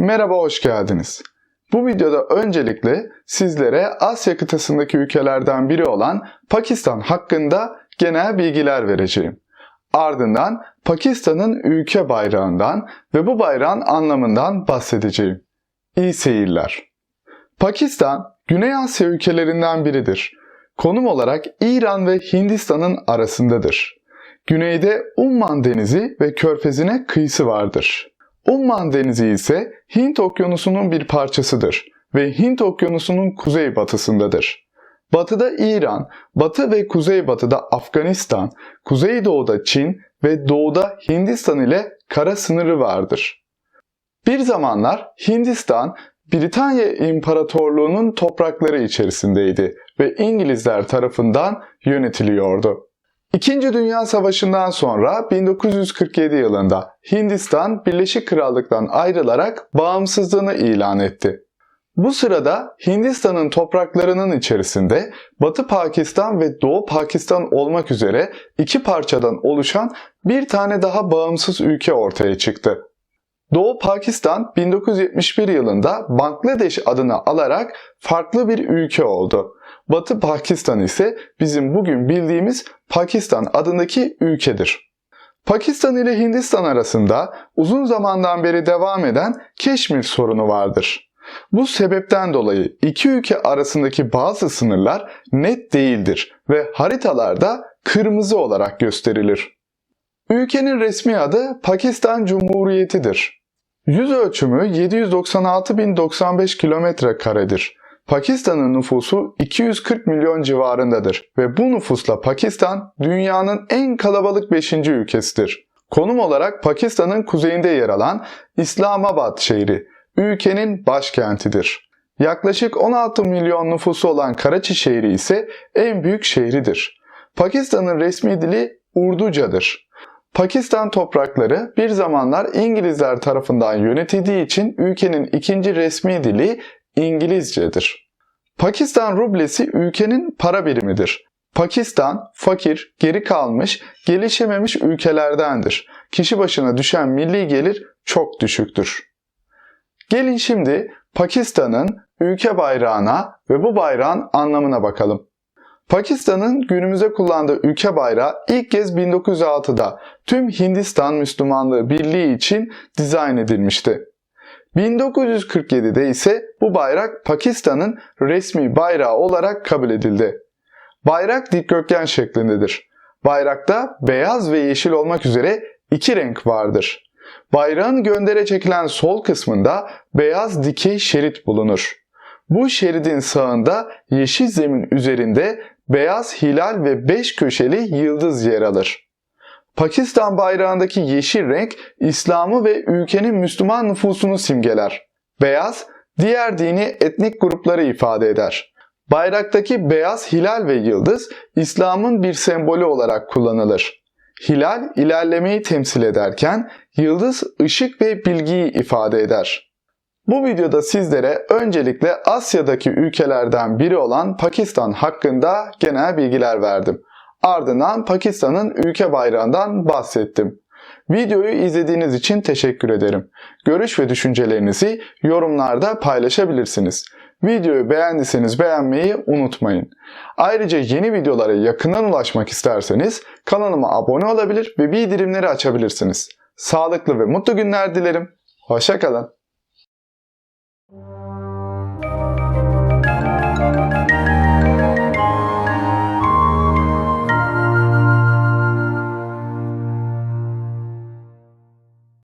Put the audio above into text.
Merhaba, hoş geldiniz. Bu videoda öncelikle sizlere Asya kıtasındaki ülkelerden biri olan Pakistan hakkında genel bilgiler vereceğim. Ardından Pakistan'ın ülke bayrağından ve bu bayrağın anlamından bahsedeceğim. İyi seyirler. Pakistan, Güney Asya ülkelerinden biridir. Konum olarak İran ve Hindistan'ın arasındadır. Güneyde Umman Denizi ve Körfezi'ne kıyısı vardır. Umman Denizi ise Hint Okyanusu'nun bir parçasıdır ve Hint Okyanusu'nun kuzeybatısındadır. Batıda İran, batı ve kuzeybatıda Afganistan, kuzeydoğuda Çin ve doğuda Hindistan ile kara sınırı vardır. Bir zamanlar Hindistan, Britanya İmparatorluğu'nun toprakları içerisindeydi ve İngilizler tarafından yönetiliyordu. İkinci Dünya Savaşı'ndan sonra 1947 yılında Hindistan Birleşik Krallık'tan ayrılarak bağımsızlığını ilan etti. Bu sırada Hindistan'ın topraklarının içerisinde Batı Pakistan ve Doğu Pakistan olmak üzere iki parçadan oluşan bir tane daha bağımsız ülke ortaya çıktı. Doğu Pakistan 1971 yılında Bangladeş adını alarak farklı bir ülke oldu. Batı Pakistan ise bizim bugün bildiğimiz Pakistan adındaki ülkedir. Pakistan ile Hindistan arasında uzun zamandan beri devam eden Keşmir sorunu vardır. Bu sebepten dolayı iki ülke arasındaki bazı sınırlar net değildir ve haritalarda kırmızı olarak gösterilir. Ülkenin resmi adı Pakistan Cumhuriyeti'dir. Yüz ölçümü 796.095 kilometre karedir. Pakistan'ın nüfusu 240 milyon civarındadır ve bu nüfusla Pakistan dünyanın en kalabalık 5. ülkesidir. Konum olarak Pakistan'ın kuzeyinde yer alan İslamabad şehri ülkenin başkentidir. Yaklaşık 16 milyon nüfusu olan Karaçi şehri ise en büyük şehridir. Pakistan'ın resmi dili Urducadır. Pakistan toprakları bir zamanlar İngilizler tarafından yönetildiği için ülkenin ikinci resmi dili İngilizcedir. Pakistan rublesi ülkenin para birimidir. Pakistan fakir, geri kalmış, gelişememiş ülkelerdendir. Kişi başına düşen milli gelir çok düşüktür. Gelin şimdi Pakistan'ın ülke bayrağına ve bu bayrağın anlamına bakalım. Pakistan'ın günümüze kullandığı ülke bayrağı ilk kez 1906'da tüm Hindistan Müslümanlığı Birliği için dizayn edilmişti. 1947'de ise bu bayrak Pakistan'ın resmi bayrağı olarak kabul edildi. Bayrak dikdörtgen şeklindedir. Bayrakta beyaz ve yeşil olmak üzere iki renk vardır. Bayrağın göndere çekilen sol kısmında beyaz dikey şerit bulunur. Bu şeridin sağında yeşil zemin üzerinde beyaz hilal ve beş köşeli yıldız yer alır. Pakistan bayrağındaki yeşil renk İslam'ı ve ülkenin Müslüman nüfusunu simgeler. Beyaz, diğer dini etnik grupları ifade eder. Bayraktaki beyaz hilal ve yıldız İslam'ın bir sembolü olarak kullanılır. Hilal ilerlemeyi temsil ederken yıldız ışık ve bilgiyi ifade eder. Bu videoda sizlere öncelikle Asya'daki ülkelerden biri olan Pakistan hakkında genel bilgiler verdim. Ardından Pakistan'ın ülke bayrağından bahsettim. Videoyu izlediğiniz için teşekkür ederim. Görüş ve düşüncelerinizi yorumlarda paylaşabilirsiniz. Videoyu beğendiyseniz beğenmeyi unutmayın. Ayrıca yeni videolara yakından ulaşmak isterseniz kanalıma abone olabilir ve bildirimleri açabilirsiniz. Sağlıklı ve mutlu günler dilerim. Hoşçakalın.